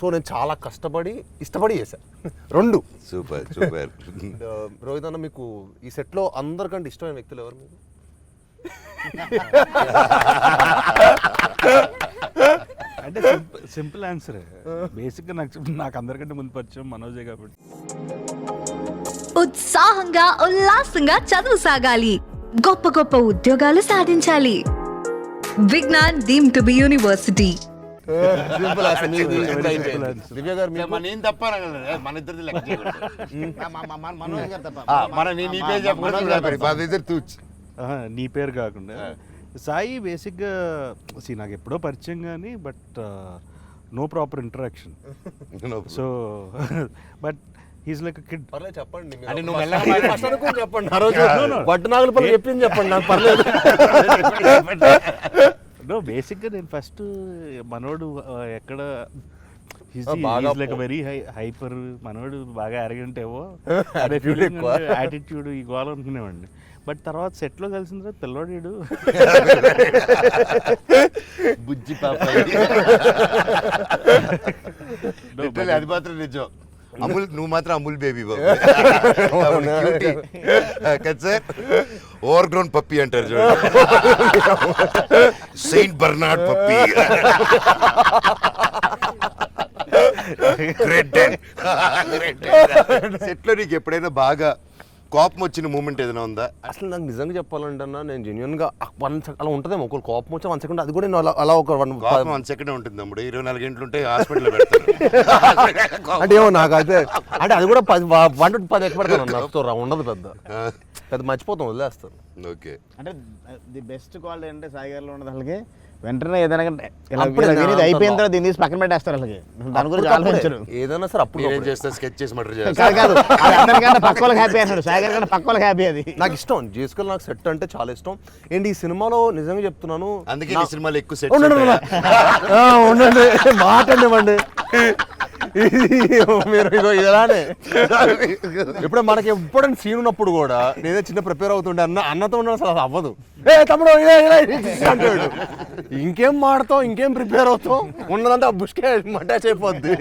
So నేను చాలా కష్టపడి ఇష్టపడి చేశాను రెండు. Super super. అండ్, రోహిత్ అన్న మీకు ఈ సెట్లో అందరికంటే ఇష్టమైన వ్యక్తులు ఎవరు మీకు అంటే సింపుల్ ఆన్సర్. బేసిక్గా నాకు నాకు అందరికంటే ముందు పరిచయం మనోజే కాబట్టి. ఉత్సాహంగా ఉల్లాసంగా చదువు సాగాలి. గొప్ప గొప్ప ఉద్యోగాలు సాధించాలి. Vignan deem to be university. Simple. Divya garu మీకు మన ఏం తప్ప. మన ఇద్దరిది లెక్క చేయకూడదు. మనోజ్ గారు తప్ప ఆ, మన నీ నీ పేరు చెప్పకూడదు నా పేరు. మన ఇద్దరు తూచ్ ఆహా, నీ పేరు కాకుండా సాయి బేసిక్గా see నాకు ఎప్పుడో పరిచయం కానీ but no proper interaction so but he's like kid పర్లేదు చెప్పండి నువ్వు అనుకుని చెప్పండి ఆ రోజు బట్టు నాగుల పని చెప్పింది చెప్పండి నాకు పర్లేదు నో బేసిక్గా నేను ఫస్ట్ మనోడు ఎక్కడ బాగా లైక్ వెరీ హై హైపర్ మనోడు బాగా అరగంట ఏవో. యాటిట్యూడ్ ఈ గోల అనుకునేవాడిని. బట్ తర్వాత సెట్లో కలిసిన తర్వాత పిల్లోడు బుజ్జి పాప. అది మాత్రం నిజం. అమూల్ నువ్వు మాత్రం అమూల్ బేబీ బాబు. కదా సార్ ఓవర్ గ్రౌండ్ పప్పి అంటారు చూడండి సెయింట్ బర్నార్డ్ పప్పి గ్రేట్ సెట్లో నీకు ఎప్పుడైనా బాగా కోపం వచ్చిన మూమెంట్ ఏదైనా ఉందా? అసలు నాకు నిజంగా చెప్పాలంటే అన్న నేను జెన్యున్గా వన్ అలా ఉంటుందేమో ఒకరు కోపం వచ్చి వన్ సెకండ్ అది కూడా నేను అలా ఒక వన్ కోపం వన్ సెకండ్ ఉంటుంది తమ్ముడు ఇరవై నాలుగు గంటలు ఉంటే హాస్పిటల్లో పెడతారు. అంటే ఏమో నాకు అయితే అంటే అది కూడా పది వన్ టు పది నాకు ఉండదు పెద్ద. పెద్ద మర్చిపోతాం వదిలేస్తాను. ఓకే. అంటే ది బెస్ట్ క్వాలిటీ అంటే సాయి గారిలో ఉన్నది అసలుకి వెంటనే ఏదైనా అయిపోయిన తర్వాత దీన్ని తీసి పక్కన పెట్టేస్తారు అసలుకి దాని గురించి. ఆలోచించరు. ఏదైనా సరే అప్పుడు నేనేం చేస్తా స్కెచ్ చేసి మటర్ కాదు చేస్తా కాదు. అది అందరికన్నా పక్క వాళ్ళకి హ్యాపీ అన్నాడు. సాయి గారి కన్నా పక్క వాళ్ళకి హ్యాపీ అది. నాకు ఇష్టం. జేసుకల్ నాకు సెట్ అంటే చాలా ఇష్టం. ఏంటి ఈ సినిమాలో నిజంగా చెప్తున్నాను అందుకే సినిమాలు ఎక్కువ సెట్ ఉండండి, మాట అండివ్వండి మీరు ఇదో ఇలానే ఇప్పుడు మనకి ఎప్పుడైనా సీన్ ఉన్నప్పుడు కూడా నేనే చిన్న ప్రిపేర్ అవుతుండే అన్న అన్నతో ఉండడం అసలు అది అవ్వదు. ఏ తమ్ముడు ఇలా ఇలా అంటాడు. ఇంకేం మాడతావు ఇంకేం ప్రిపేర్ అవుతావు ఉన్నదంతా బుష్కే అటాచ్ అయిపోద్ది.